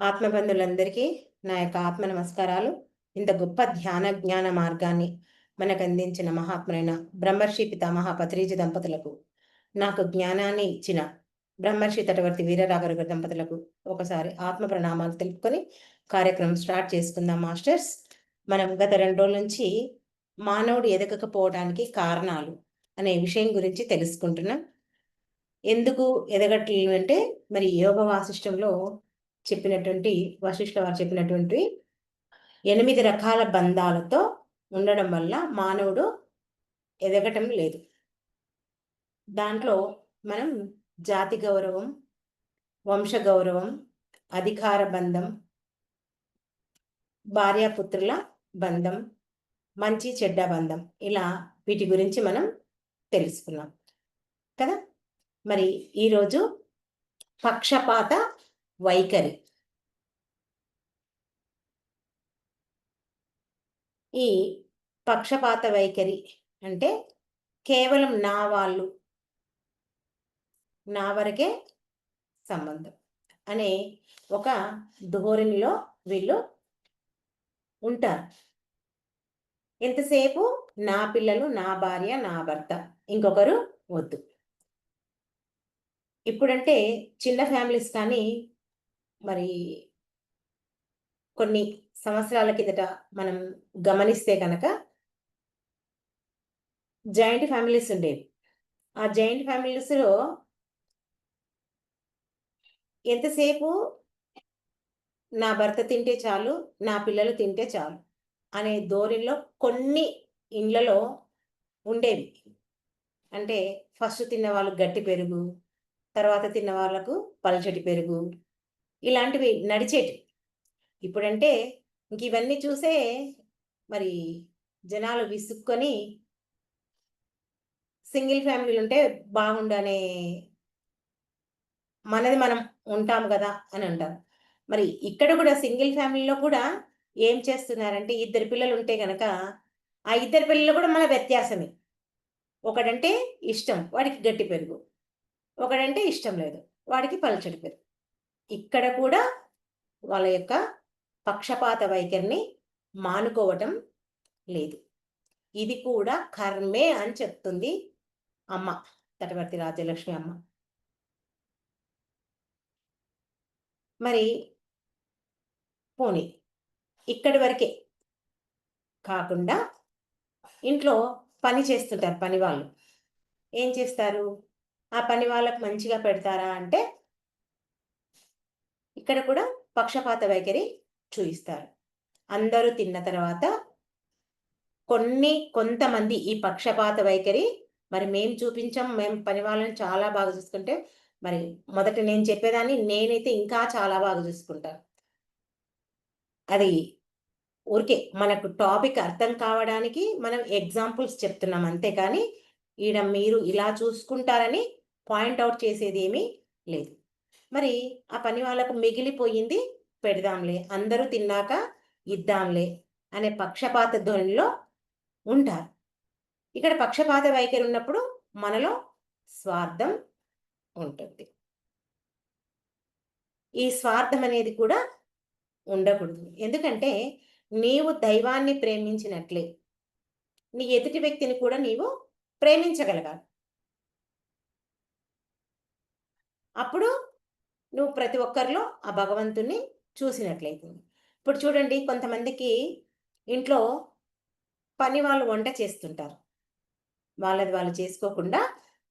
ఆత్మబంధులందరికీ నా యొక్క ఆత్మ నమస్కారాలు. ఇంత గొప్ప ధ్యాన జ్ఞాన మార్గాన్ని మనకు అందించిన మహాత్ములైన బ్రహ్మర్షి పితామహ పత్రిజి దంపతులకు నాకు జ్ఞానాన్ని ఇచ్చిన బ్రహ్మర్షి తటవర్తి వీరరాఘరు దంపతులకు ఒకసారి ఆత్మ ప్రణామాలు తెలుపుకొని కార్యక్రమం స్టార్ట్ చేసుకుందాం మాస్టర్స్. మనం గత రెండు రోజుల నుంచి మానవుడు ఎదగకపోవడానికి కారణాలు అనే విషయం గురించి తెలుసుకుంటున్నాం. ఎందుకు ఎదగట్లేదు అంటే మరి యోగ వాసిష్టంలో చెప్పినటువంటి వశిష్ఠ వారు చెప్పినటువంటి ఎనిమిది రకాల బంధాలతో ఉండడం వల్ల మానవుడు ఎదగటం లేదు. దాంట్లో మనం జాతి గౌరవం వంశ గౌరవం అధికార బంధం భార్యాపుత్రుల బంధం మంచి చెడ్డ బంధం ఇలా వీటి గురించి మనం తెలుసుకున్నాం కదా. మరి ఈరోజు పక్షపాత వైఖరి. ఈ పక్షపాత వైఖరి అంటే కేవలం నా వాళ్ళు నా వరకే సంబంధం అనే ఒక ధోరణిలో వీళ్ళు ఉంటారు. ఎంతసేపు? నా పిల్లలు నా భార్య నా భర్త ఇంకొకరు వద్దు. ఇప్పుడంటే చిన్న ఫ్యామిలీస్ కానీ మరి కొన్ని సంవత్సరాల కిందట మనం గమనిస్తే కనుక జాయింట్ ఫ్యామిలీస్ ఉండేవి. ఆ జాయింట్ ఫ్యామిలీస్లో ఎంతసేపు నా భర్త తింటే చాలు నా పిల్లలు తింటే చాలు అనే ధోరణిలో కొన్ని ఇండ్లలో ఉండేవి. అంటే ఫస్ట్ తిన్న వాళ్ళు గట్టి పెరుగు తర్వాత తిన్న వాళ్ళకు పలచటి పెరుగు ఇలాంటివి నడిచేటివి. ఇప్పుడంటే ఇంక ఇవన్నీ చూసే మరి జనాలు విసుక్కొని సింగిల్ ఫ్యామిలీలు ఉంటే బాగుండనే మనది మనం ఉంటాం కదా అని అంటారు. మరి ఇక్కడ కూడా సింగిల్ ఫ్యామిలీలో కూడా ఏం చేస్తున్నారంటే ఇద్దరు పిల్లలు ఉంటే కనుక ఆ ఇద్దరు పిల్లలు కూడా మన వ్యత్యాసమే. ఒకడంటే ఇష్టం వాడికి గట్టి పెరుగు. ఒకడంటే ఇష్టం లేదు వాడికి పలచడి పెరుగు. ఇక్కడ కూడా వాళ్ళ యొక్క పక్షపాత వైఖరిని మానుకోవటం లేదు. ఇది కూడా కర్మే అని చెప్తుంది అమ్మ తటవర్తి రాజ్యలక్ష్మి అమ్మ. మరి పోనీ ఇక్కడి వరకే కాకుండా ఇంట్లో పని చేస్తుంటారు పని వాళ్ళు. ఏం చేస్తారు? ఆ పని వాళ్ళకు మంచిగా పెడతారా అంటే ఇక్కడ కూడా పక్షపాత వైఖరి చూయిస్తారు. అందరూ తిన్న తర్వాత కొన్ని కొంతమంది ఈ పక్షపాత వైఖరి మరి మేము చూపించాం మేము పని వాళ్ళని చాలా బాగా చూసుకుంటే మరి మొదట నేను చెప్పేదాన్ని నేనైతే ఇంకా చాలా బాగా చూసుకుంటాను. అది ఊరికే మనకు టాపిక్ అర్థం కావడానికి మనం ఎగ్జాంపుల్స్ చెప్తున్నాం అంతేకాని ఈడ మీరు ఇలా చూసుకుంటారని పాయింట్ అవుట్ చేసేది ఏమీ లేదు. మరి ఆ పని వాళ్ళకు మిగిలిపోయింది పెడదాంలే అందరూ తిన్నాక ఇద్దాంలే అనే పక్షపాత ధ్వనిలో ఉంటారు. ఇక్కడ పక్షపాత వైఖరి ఉన్నప్పుడు మనలో స్వార్థం ఉంటుంది. ఈ స్వార్థం అనేది కూడా ఉండకూడదు. ఎందుకంటే నీవు దైవాన్ని ప్రేమించినట్లే నీ ఎదుటి వ్యక్తిని కూడా నీవు ప్రేమించగలగాలి. అప్పుడు నువ్వు ప్రతి ఒక్కరిలో ఆ భగవంతుణ్ణి చూసినట్లయితుంది ఇప్పుడు చూడండి కొంతమందికి ఇంట్లో పని వాళ్ళు వంట చేస్తుంటారు. వాళ్ళది వాళ్ళు చేసుకోకుండా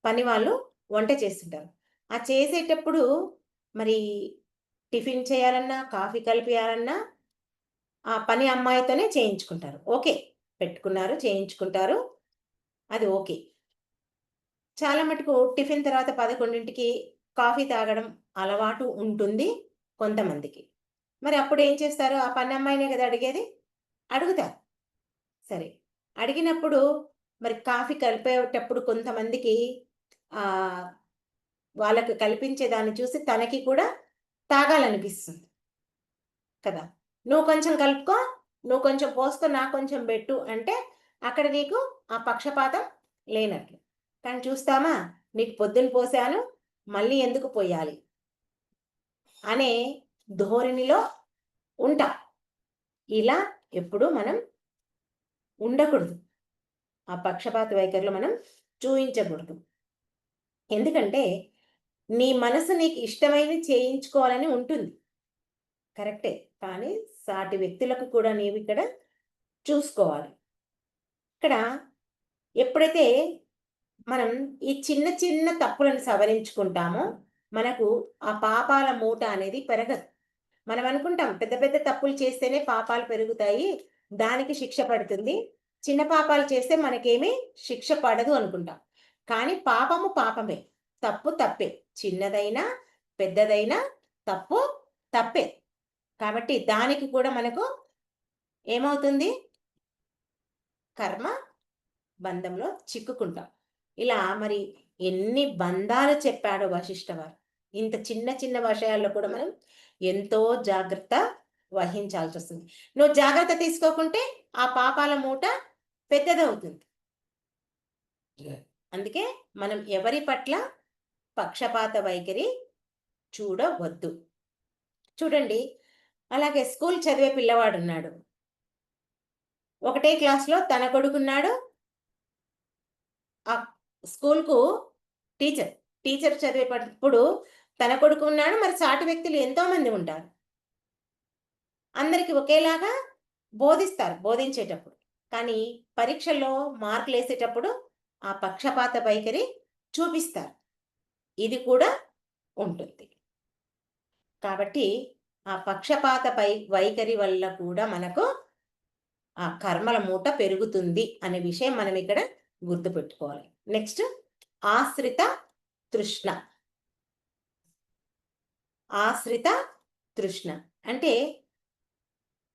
పని వాళ్ళు వంట చేస్తుంటారు. ఆ చేసేటప్పుడు మరి టిఫిన్ చేయాలన్నా కాఫీ కలిపియాలన్నా ఆ పని అమ్మాయితోనే చేయించుకుంటారు. ఓకే పెట్టుకున్నారు చేయించుకుంటారు. అది ఓకే. చాలా మటుకు టిఫిన్ తర్వాత పదకొండింటికి కాఫీ తాగడం అలవాటు ఉంటుంది కొంతమందికి. మరి అప్పుడు ఏం చేస్తారు? ఆ పని అమ్మాయినే కదా అడిగేది? అడుగుతారు. సరే. అడిగినప్పుడు మరి కాఫీ కలిపేటప్పుడు కొంతమందికి వాళ్ళకు కల్పించే దాన్ని చూసి తనకి కూడా తాగాలనిపిస్తుంది కదా. నువ్వు కొంచెం కలుపుకో నువ్వు కొంచెం పోసుకో నాకు కొంచెం పెట్టు అంటే అక్కడ నీకు ఆ పక్షపాతం లేనట్లు. కానీ చూస్తామా? నీకు పొద్దున పోసాను మళ్ళీ ఎందుకు పోయాలి? అనే ధోరణిలో ఉంటాం. ఇలా ఎప్పుడూ మనం ఉండకూడదు. ఆ పక్షపాత వైఖరిలో మనం చూయించకూడదు. ఎందుకంటే నీ మనసు నీకు ఇష్టమైనవి చేయించుకోవాలని ఉంటుంది. కరెక్టే. కానీ సాటి వ్యక్తులకు కూడా నీవు ఇక్కడ చూసుకోవాలి. ఇక్కడ ఎప్పుడైతే మనం ఈ చిన్న చిన్న తప్పులను సవరించుకుంటామో. మనకు ఆ పాపాల మూట అనేది పెరగదు. మనం అనుకుంటాం పెద్ద పెద్ద తప్పులు చేస్తేనే పాపాలు పెరుగుతాయి దానికి శిక్ష పడుతుంది. చిన్న పాపాలు చేస్తే మనకేమీ శిక్ష పడదు అనుకుంటాం. కానీ పాపము పాపమే. తప్పు తప్పే. చిన్నదైనా పెద్దదైనా తప్పు తప్పే. కాబట్టి దానికి కూడా మనకు ఏమవుతుంది? కర్మ బంధంలో చిక్కుకుంటాం. ఇలా మరి ఎన్ని బంధాలు చెప్పాడో వశిష్ఠ వారు. ఇంత చిన్న చిన్న విషయాల్లో కూడా మనం ఎంతో జాగ్రత్త వహించాల్సి వస్తుంది. నువ్వు జాగ్రత్త తీసుకోకుంటే ఆ పాపాల మూట పెద్దదవుతుంది. అందుకే మనం ఎవరి పట్ల పక్షపాత వైఖరి చూడవద్దు. చూడండి అలాగే స్కూల్ చదివే పిల్లవాడు ఉన్నాడు. ఒకటే క్లాస్లో తన కొడుకున్నాడు. ఆ స్కూల్కు టీచర్ టీచర్ చదివేటప్పుడు తన కొడుకు ఉన్నాడు మరి సాటి వ్యక్తులు ఎంతోమంది ఉంటారు. అందరికీ ఒకేలాగా బోధిస్తారు బోధించేటప్పుడు. కానీ పరీక్షల్లో మార్కులు వేసేటప్పుడు ఆ పక్షపాత వైఖరి చూపిస్తారు. ఇది కూడా ఉంటుంది. కాబట్టి ఆ పక్షపాత పై వైఖరి వల్ల కూడా మనకు ఆ కర్మల మూట పెరుగుతుంది అనే విషయం మనం ఇక్కడ గుర్తుపెట్టుకోవాలి. నెక్స్ట్ ఆశ్రిత తృష్ణ. ఆశ్రిత తృష్ణ. అంటే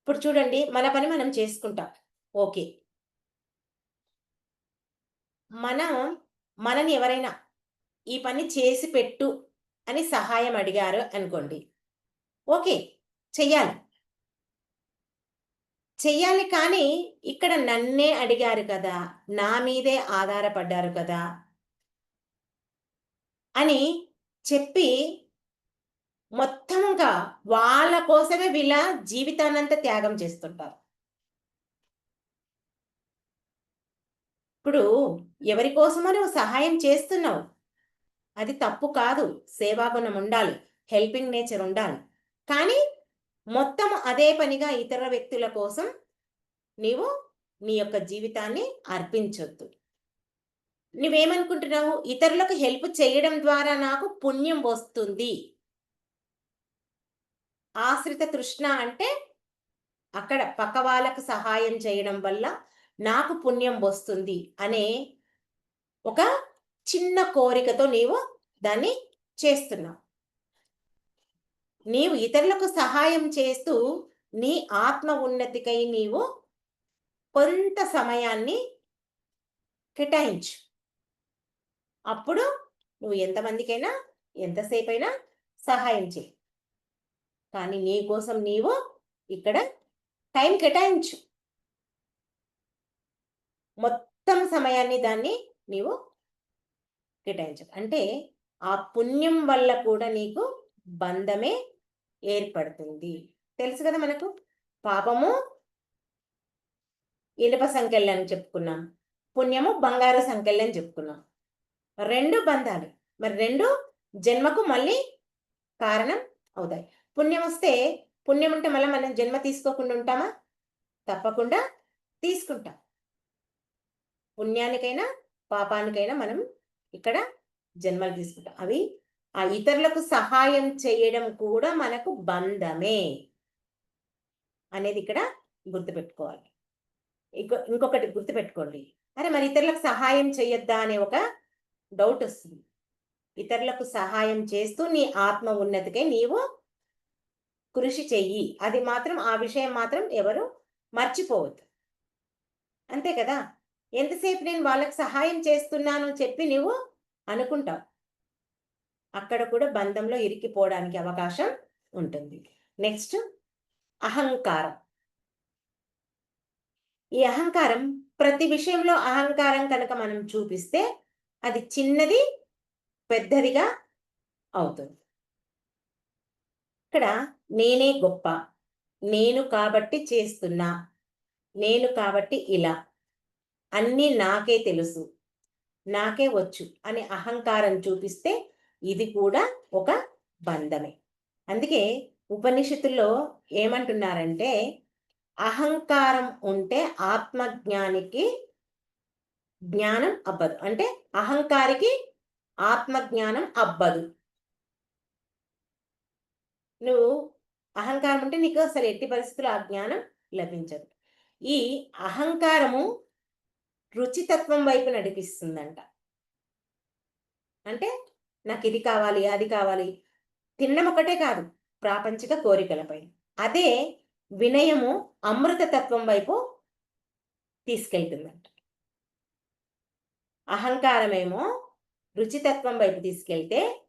ఇప్పుడు చూడండి మన పని మనం చేసుకుంటాం. ఓకే. మనం మనని ఎవరైనా ఈ పని చేసి పెట్టు అని సహాయం అడిగారు అనుకోండి. ఓకే చెయ్యాలి. చెయ్యాలి కానీ ఇక్కడ నన్నే అడిగారు కదా నా మీదే ఆధారపడ్డారు కదా అని చెప్పి మొత్తంగా వాళ్ళ కోసమే వీళ్ళ జీవితానంతా త్యాగం చేస్తుంటారు. ఇప్పుడు ఎవరి కోసమో నువ్వు సహాయం చేస్తున్నావు. అది తప్పు కాదు. సేవాగుణం ఉండాలి. హెల్పింగ్ నేచర్ ఉండాలి. కానీ మొత్తం అదే పనిగా ఇతర వ్యక్తుల కోసం నీవు నీ యొక్క జీవితాన్ని అర్పించొద్దు. నువ్వేమనుకుంటున్నావు? ఇతరులకు హెల్ప్ చేయడం ద్వారా నాకు పుణ్యం వస్తుంది. ఆశ్రిత తృష్ణ అంటే అక్కడ పక్క వాళ్ళకు సహాయం చేయడం వల్ల నాకు పుణ్యం వస్తుంది అనే ఒక చిన్న కోరికతో నీవు దాన్ని చేస్తున్నావు. నీవు ఇతరులకు సహాయం చేస్తూ నీ ఆత్మ ఉన్నతికై నీవు కొంత సమయాన్ని కేటాయించు. అప్పుడు నువ్వు ఎంతమందికైనా ఎంతసేపైనా సహాయం చేయి. కానీ నీ కోసం నీవు ఇక్కడ టైం కేటాయించు. మొత్తం సమయాన్ని దాన్ని నీవు కేటాయించు. అంటే ఆ పుణ్యం వల్ల కూడా నీకు బంధమే ఏర్పడుతుంది. తెలుసు కదా మనకు? పాపము ఇనుప సంఖ్యలు అని చెప్పుకున్నాం. పుణ్యము బంగారు సంఖ్యలు అని చెప్పుకున్నాం. రెండు బంధాలు. మరి రెండు జన్మకు మళ్ళీ కారణం అవుతాయి. పుణ్యం వస్తే పుణ్యం ఉంటే మళ్ళీ మనం జన్మ తీసుకోకుండా ఉంటామా? తప్పకుండా తీసుకుంటాం. పుణ్యానికైనా పాపానికైనా మనం ఇక్కడ జన్మలు తీసుకుంటాం. అవి ఆ ఇతరులకు సహాయం చేయడం కూడా మనకు బంధమే అనేది ఇక్కడ గుర్తుపెట్టుకోవాలి. ఇంకో ఇంకొకటి గుర్తుపెట్టుకోండి. అరే మరి ఇతరులకు సహాయం చేయొద్దా అనే ఒక డౌట్ వస్తుంది. ఇతరులకు సహాయం చేస్తూ నీ ఆత్మ ఉన్నతికై నీవు కృషి చెయ్యి. అది మాత్రం ఆ విషయం మాత్రం ఎవరు మర్చిపోవద్దు. అంతే కదా? ఎంతసేపు నేను వాళ్ళకి సహాయం చేస్తున్నాను చెప్పి నువ్వు అనుకుంటావు. అక్కడ కూడా బంధంలో ఇరికిపోవడానికి అవకాశం ఉంటుంది. నెక్స్ట్ అహంకారం. ఈ అహంకారం ప్రతి విషయంలో అహంకారం కనుక మనం చూపిస్తే అది చిన్నది పెద్దదిగా అవుతుంది. ఇక్కడ నేనే గొప్ప నేను కాబట్టి చేస్తున్నా నేను కాబట్టి ఇలా అన్నీ నాకే తెలుసు నాకే వచ్చు అనే అహంకారం చూపిస్తే ఇది కూడా ఒక బంధమే. అందుకే ఉపనిషత్తుల్లో ఏమంటున్నారంటే అహంకారం ఉంటే ఆత్మజ్ఞానికి జ్ఞానం అబ్బదు. అంటే అహంకారికి ఆత్మజ్ఞానం అబ్బదు. నువ్వు అహంకారం ఉంటే నీకు అసలు ఎట్టి పరిస్థితుల్లో ఆ జ్ఞానం లభించదు. ఈ అహంకారము రుచితత్వం వైపు నడిపిస్తుందంట. అంటే నాకు ఇది కావాలి అది కావాలి. తినడం ఒకటే కాదు ప్రాపంచిక కోరికలపై. అదే వినయము అమృత తత్వం వైపు తీసుకెళ్తుందంట. అహంకారమేమో రుచితత్వం వైపు తీసుకెళ్తే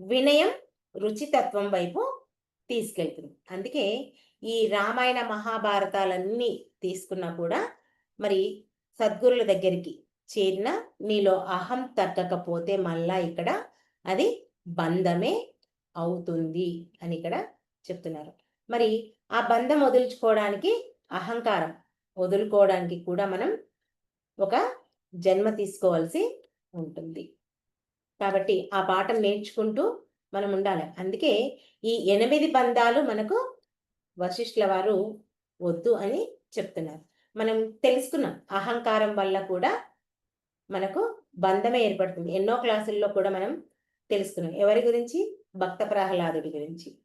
వినయం రుచితత్వం వైపు తీసుకెళ్తుంది. అందుకే ఈ రామాయణ మహాభారతాలన్నీ తీసుకున్నా కూడా మరి సద్గురుల దగ్గరికి చేరిన నీలో అహం తగ్గకపోతే మళ్ళా ఇక్కడ అది బంధమే అవుతుంది అని ఇక్కడ చెప్తున్నారు. మరి ఆ బంధం వదులుచుకోవడానికి అహంకారం వదులుకోవడానికి కూడా మనం ఒక జన్మ తీసుకోవాల్సి ఉంటుంది. కాబట్టి ఆ పాఠం నేర్చుకుంటూ మనం ఉండాలి. అందుకే ఈ ఎనిమిది బంధాలు మనకు వశిష్ఠుల వారు వద్దు అని చెప్తున్నారు. మనం తెలుసుకున్నాం అహంకారం వల్ల కూడా మనకు బంధమే ఏర్పడుతుంది. ఎన్నో క్లాసుల్లో కూడా మనం తెలుసుకున్నాం ఎవరి గురించి? భక్త ప్రహ్లాదుడి గురించి.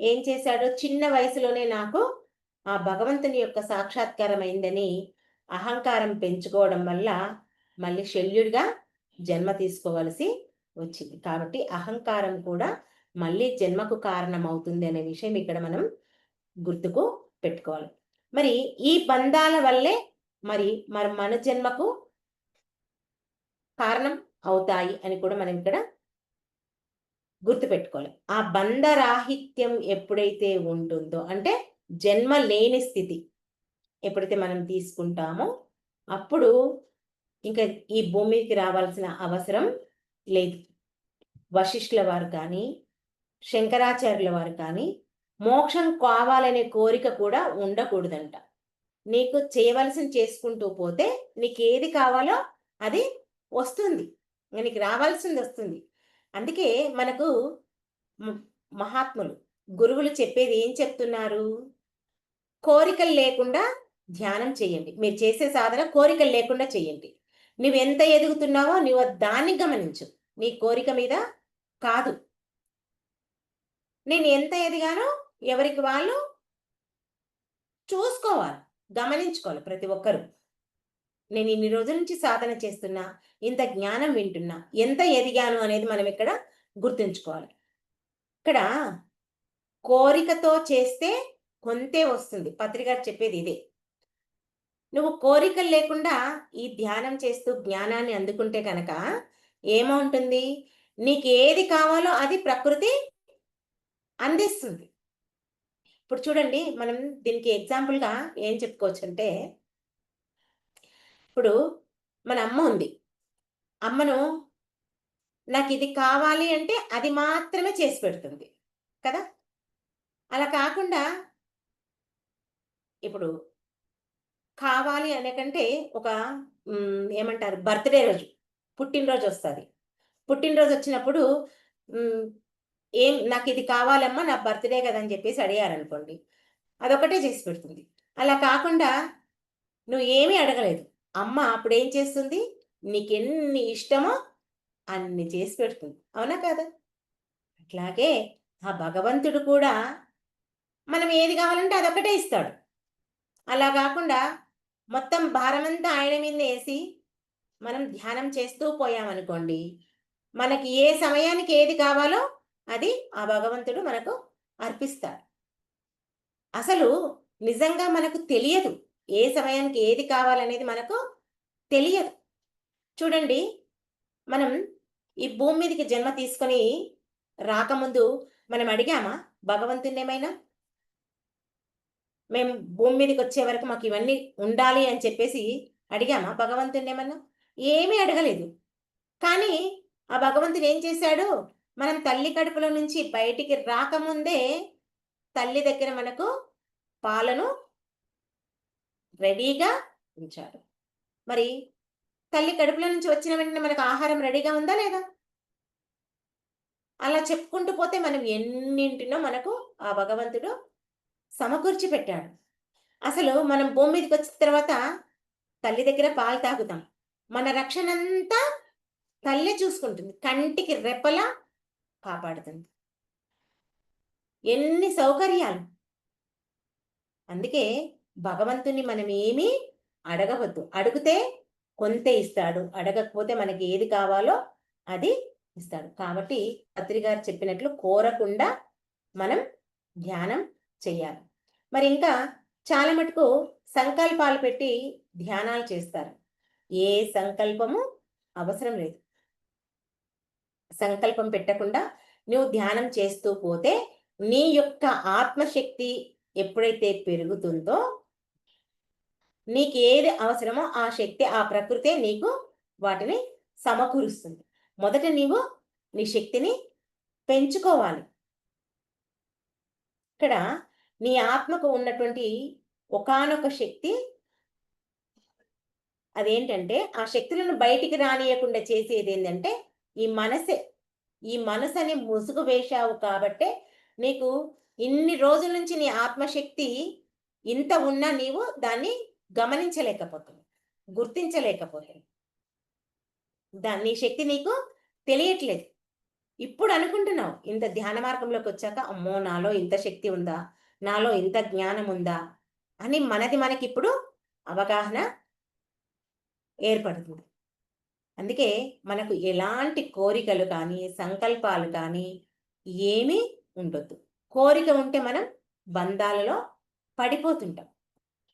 ఏం చేశాడో చిన్న వయసులోనే నాకు ఆ భగవంతుని యొక్క సాక్షాత్కారం అయిందని అహంకారం పెంచుకోవడం వల్ల మళ్ళీ శల్యుడిగా జన్మ తీసుకోవలసి వచ్చింది. కాబట్టి అహంకారం కూడా మళ్ళీ జన్మకు కారణం అవుతుంది అనే విషయం ఇక్కడ మనం గుర్తుకు పెట్టుకోవాలి. మరి ఈ బంధాల వల్లే మరి మరి మన జన్మకు కారణం అవుతాయి అని కూడా మనం ఇక్కడ గుర్తుపెట్టుకోవాలి. ఆ బంధరాహిత్యం ఎప్పుడైతే ఉంటుందో అంటే జన్మ లేని స్థితి ఎప్పుడైతే మనం తీసుకుంటామో అప్పుడు ఇంకా ఈ భూమికి రావాల్సిన అవసరం లేదు. వశిష్ఠుల వారు కానీ శంకరాచార్యుల వారు కానీ మోక్షం కావాలనే కోరిక కూడా ఉండకూడదంట. నీకు చేయవలసిన చేసుకుంటూ పోతే నీకు ఏది కావాలో అది వస్తుంది. మనకి రావాల్సింది వస్తుంది. అందుకే మనకు మహాత్ములు గురువులు చెప్పేది ఏం చెప్తున్నారు? కోరికలు లేకుండా ధ్యానం చేయండి. మీరు చేసే సాధన కోరికలు లేకుండా చేయండి. నువ్వు ఎంత ఎదుగుతున్నావో నువ్వు దాన్ని గమనించు. నీ కోరిక మీద కాదు. నేను ఎంత ఎదిగానో ఎవరికి వాళ్ళు చూసుకోవాలి. గమనించుకోవాలి ప్రతి ఒక్కరు. నేను ఇన్ని రోజుల నుంచి సాధన చేస్తున్నా ఇంత జ్ఞానం వింటున్నా ఎంత ఎదిగాను అనేది మనం ఇక్కడ గుర్తుంచుకోవాలి. ఇక్కడ కోరికతో చేస్తే కొంతే వస్తుంది. పత్రిక చెప్పేది ఇదే. నువ్వు కోరికలు లేకుండా ఈ ధ్యానం చేస్తూ జ్ఞానాన్ని అందుకుంటే కనుక ఏమవుతుంది? నీకు ఏది కావాలో అది ప్రకృతి అందిస్తుంది. ఇప్పుడు చూడండి మనం దీనికి ఎగ్జాంపుల్గా ఏం చెప్పుకోవచ్చు అంటే ఇప్పుడు మన అమ్మ ఉంది. అమ్మను నాకు ఇది కావాలి అంటే అది మాత్రమే చేసి పెడుతుంది. కదా? అలా కాకుండా ఇప్పుడు కావాలి అనే కంటే ఒక ఏమంటారు? బర్త్డే రోజు పుట్టినరోజు వస్తుంది. పుట్టినరోజు వచ్చినప్పుడు ఏం నాకు ఇది కావాలమ్మా నా బర్త్డే కదా అని చెప్పేసి అడిగారనుకోండి. అదొకటే చేసి పెడుతుంది. అలా కాకుండా నువ్వు ఏమీ అడగలేదు. అమ్మ అప్పుడు ఏం చేస్తుంది? నీకు ఎన్ని ఇష్టమో అన్ని చేసి పెడుతుంది. అవునా కాదా? అట్లాగే ఆ భగవంతుడు కూడా మనం ఏది కావాలంటే అదొకటే ఇస్తాడు. అలా కాకుండా మొత్తం భారమంతా ఆయన మీద వేసి మనం ధ్యానం చేస్తూ పోయామనుకోండి మనకి ఏ సమయానికి ఏది కావాలో అది ఆ భగవంతుడు మనకు అర్పిస్తాడు. అసలు నిజంగా మనకు తెలియదు. ఏ సమయానికి ఏది కావాలనేది మనకు తెలియదు. చూడండి మనం ఈ భూమి మీదకి జన్మ తీసుకొని రాకముందు మనం అడిగామా భగవంతుని ఏమైనా? మేము భూమి మీదకి వచ్చే వరకు మాకు ఇవన్నీ ఉండాలి అని చెప్పేసి అడిగామా భగవంతుని ఏమన్నా? ఏమీ అడగలేదు. కానీ ఆ భగవంతుడు ఏం చేశాడు? మనం తల్లి కడుపులో నుంచి బయటికి రాకముందే తల్లి దగ్గర మనకు పాలను రెడీగా ఉంచాడు మరి తల్లి కడుపులో నుంచి వచ్చిన వెంటనే మనకు ఆహారం రెడీగా ఉందా లేదా? అలా చెప్పుకుంటూ పోతే మనం ఎన్నింటినో మనకు ఆ భగవంతుడు సమకూర్చి పెట్టాడు. అసలు మనం భూమి మీదకి వచ్చిన తర్వాత తల్లి దగ్గర పాలు తాగుతాం. మన రక్షణ అంతా తల్లి చూసుకుంటుంది. కంటికి రెప్పలా కాపాడుతుంది. ఎన్ని సౌకర్యాలు! అందుకే భగవంతుని మనం ఏమీ అడగవద్దు. అడిగితే కొంత ఇస్తాడు. అడగకపోతే మనకి ఏది కావాలో అది ఇస్తాడు. కాబట్టి పత్రి గారు చెప్పినట్లు కోరకుండా మనం ధ్యానం చేయాలి. మరి ఇంకా చాలా మటుకు సంకల్పాలు పెట్టి ధ్యానాలు చేస్తారు. ఏ సంకల్పము అవసరం లేదు. సంకల్పం పెట్టకుండా నువ్వు ధ్యానం చేస్తూ పోతే నీ యొక్క ఆత్మశక్తి ఎప్పుడైతే పెరుగుతుందో నీకు ఏది అవసరమో ఆ శక్తి ఆ ప్రకృతే నీకు వాటిని సమకూరుస్తుంది. మొదట నీవు నీ శక్తిని పెంచుకోవాలి. ఇక్కడ నీ ఆత్మకు ఉన్నటువంటి ఒకానొక శక్తి అదేంటంటే ఆ శక్తులను బయటికి రానియకుండా చేసేది ఏంటంటే ఈ మనసే. ఈ మనసని ముసుగు వేశావు కాబట్టే నీకు ఇన్ని రోజుల నుంచి నీ ఆత్మశక్తి ఇంత ఉన్నా నీవు దాన్ని గమనించలేకపోతుంది గుర్తించలేకపోతుంది. దాన్ని నీ శక్తి నీకు తెలియట్లేదు. ఇప్పుడు అనుకుంటున్నావు ఇంత ధ్యాన మార్గంలోకి వచ్చాక అమ్మో నాలో ఇంత శక్తి ఉందా? నాలో ఇంత జ్ఞానం ఉందా? అని మనది మనకి ఇప్పుడు అవగాహన ఏర్పడుతుంది. అందుకే మనకు ఎలాంటి కోరికలు కానీ సంకల్పాలు కానీ ఏమీ ఉండొద్దు. కోరిక ఉంటే మనం బంధాలలో పడిపోతుంటాం.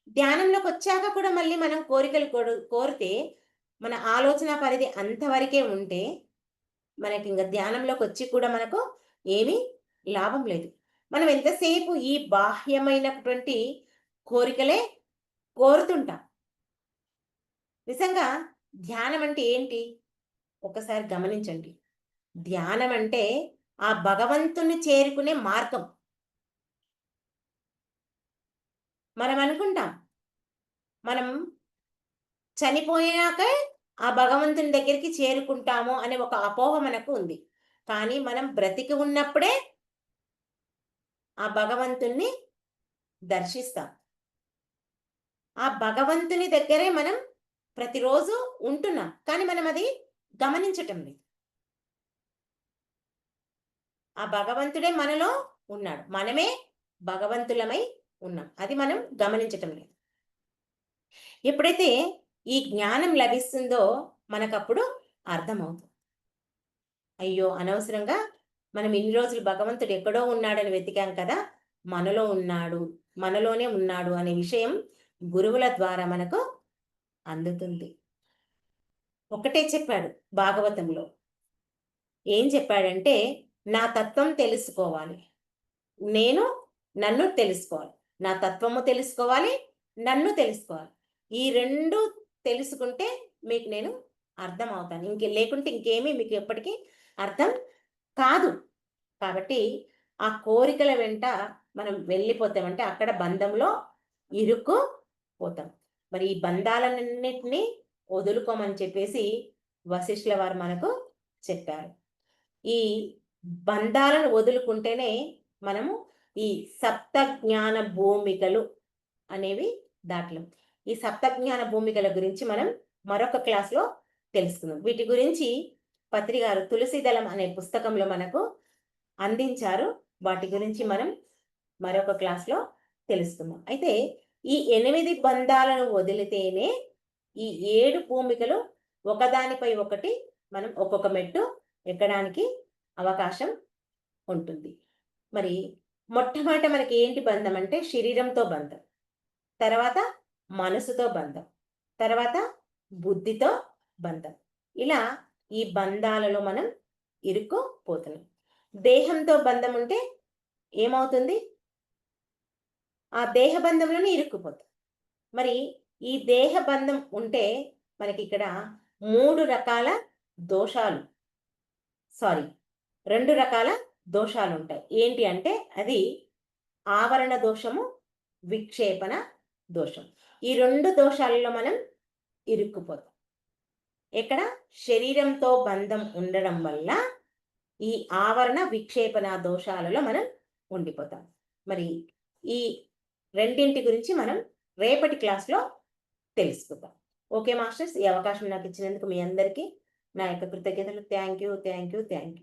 ధ్యానంలోకి వచ్చాక కూడా మళ్ళీ మనం కోరికలు కోరితే మన ఆలోచన పరిధి అంతవరకే ఉంటే మనకి ఇంకా ధ్యానంలోకి వచ్చి కూడా మనకు ఏమీ లాభం లేదు. మనం ఎంతసేపు ఈ బాహ్యమైనటువంటి కోరికలే కోరుతుంటాం. నిజంగా ధ్యానం అంటే ఏంటి? ఒకసారి గమనించండి. ధ్యానం అంటే ఆ భగవంతుని చేరుకునే మార్గం. మనం అనుకుంటాం మనం చనిపోయాకే ఆ భగవంతుని దగ్గరికి చేరుకుంటాము అనే ఒక అపోహ మనకు ఉంది. కానీ మనం బ్రతికి ఉన్నప్పుడే ఆ భగవంతుణ్ణి దర్శిస్తాం. ఆ భగవంతుని దగ్గరే మనం ప్రతిరోజు ఉంటున్నాం. కానీ మనం అది గమనించటం లేదు. ఆ భగవంతుడే మనలో ఉన్నాడు. మనమే భగవంతులమై ఉన్నాం. అది మనం గమనించటం లేదు. ఎప్పుడైతే ఈ జ్ఞానం లభిస్తుందో మనకప్పుడు అర్థమవుతుంది. అయ్యో! అనవసరంగా మనం ఇన్ని రోజులు భగవంతుడు ఎక్కడో ఉన్నాడని వెతికాం కదా! మనలో ఉన్నాడు మనలోనే ఉన్నాడు అనే విషయం గురువుల ద్వారా మనకు అందుతుంది. ఒకటే చెప్పాడు భాగవతంలో. ఏం చెప్పాడంటే నా తత్వం తెలుసుకోవాలి. నేను నన్ను తెలుసుకోవాలి. నా తత్వము తెలుసుకోవాలి నన్ను తెలుసుకోవాలి. ఈ రెండు తెలుసుకుంటే మీకు నేను అర్థం అవుతాను ఇంకే లేకుంటే ఇంకేమీ మీకు ఎప్పటికీ అర్థం కాదు. కాబట్టి ఆ కోరికల వెంట మనం వెళ్ళిపోతామంటే అక్కడ బంధంలో ఇరుక్కు పోతాం మరి ఈ బంధాలన్నింటినీ వదులుకోమని చెప్పేసి వశిష్ఠుల వారు మనకు చెప్పారు. ఈ బంధాలను వదులుకుంటేనే మనము ఈ సప్త జ్ఞాన భూమికలు అనేవి దాటలు ఈ సప్తజ్ఞాన భూమికల గురించి మనం మరొక క్లాస్లో తెలుసుకుందాం. వీటి గురించి పత్రి గారు తులసిదళం అనే పుస్తకంలో మనకు అందించారు. వాటి గురించి మనం మరొక క్లాస్లో తెలుసుకుందాం. అయితే ఈ ఎనిమిది బంధాలను వదిలితేనే ఈ ఏడు భూమికలు ఒకదానిపై ఒకటి మనం ఒక్కొక్క మెట్టు ఎక్కడానికి అవకాశం ఉంటుంది. మరి మొట్టమొదట మనకి ఏంటి బంధం అంటే శరీరంతో బంధం. తర్వాత మనసుతో బంధం. తర్వాత బుద్ధితో బంధం. ఇలా ఈ బంధాలలో మనం ఇరుక్కుపోతున్నాం. దేహంతో బంధం ఉంటే ఏమవుతుంది? ఆ దేహ బంధంలోనే ఇరుక్కుపోతాం. మరి ఈ దేహ బంధం ఉంటే మనకి ఇక్కడ మూడు రకాల దోషాలు. సారీ రెండు రకాల దోషాలు ఉంటాయి ఏంటి అంటే అది ఆవరణ దోషము విక్షేపణ దోషం. ఈ రెండు దోషాలలో మనం ఇరుక్కుపోతాం. ఇక్కడ శరీరంతో బంధం ఉండడం వల్ల ఈ ఆవరణ విక్షేపణ దోషాలలో మనం ఉండిపోతాం. మరి ఈ రెండింటి గురించి మనం రేపటి క్లాస్లో తెలుసుకుందాం. ఓకే మాస్టర్స్ ఈ అవకాశం నాకు ఇచ్చినందుకు మీ అందరికీ నా యొక్క కృతజ్ఞతలు. Thank you thank you thank you.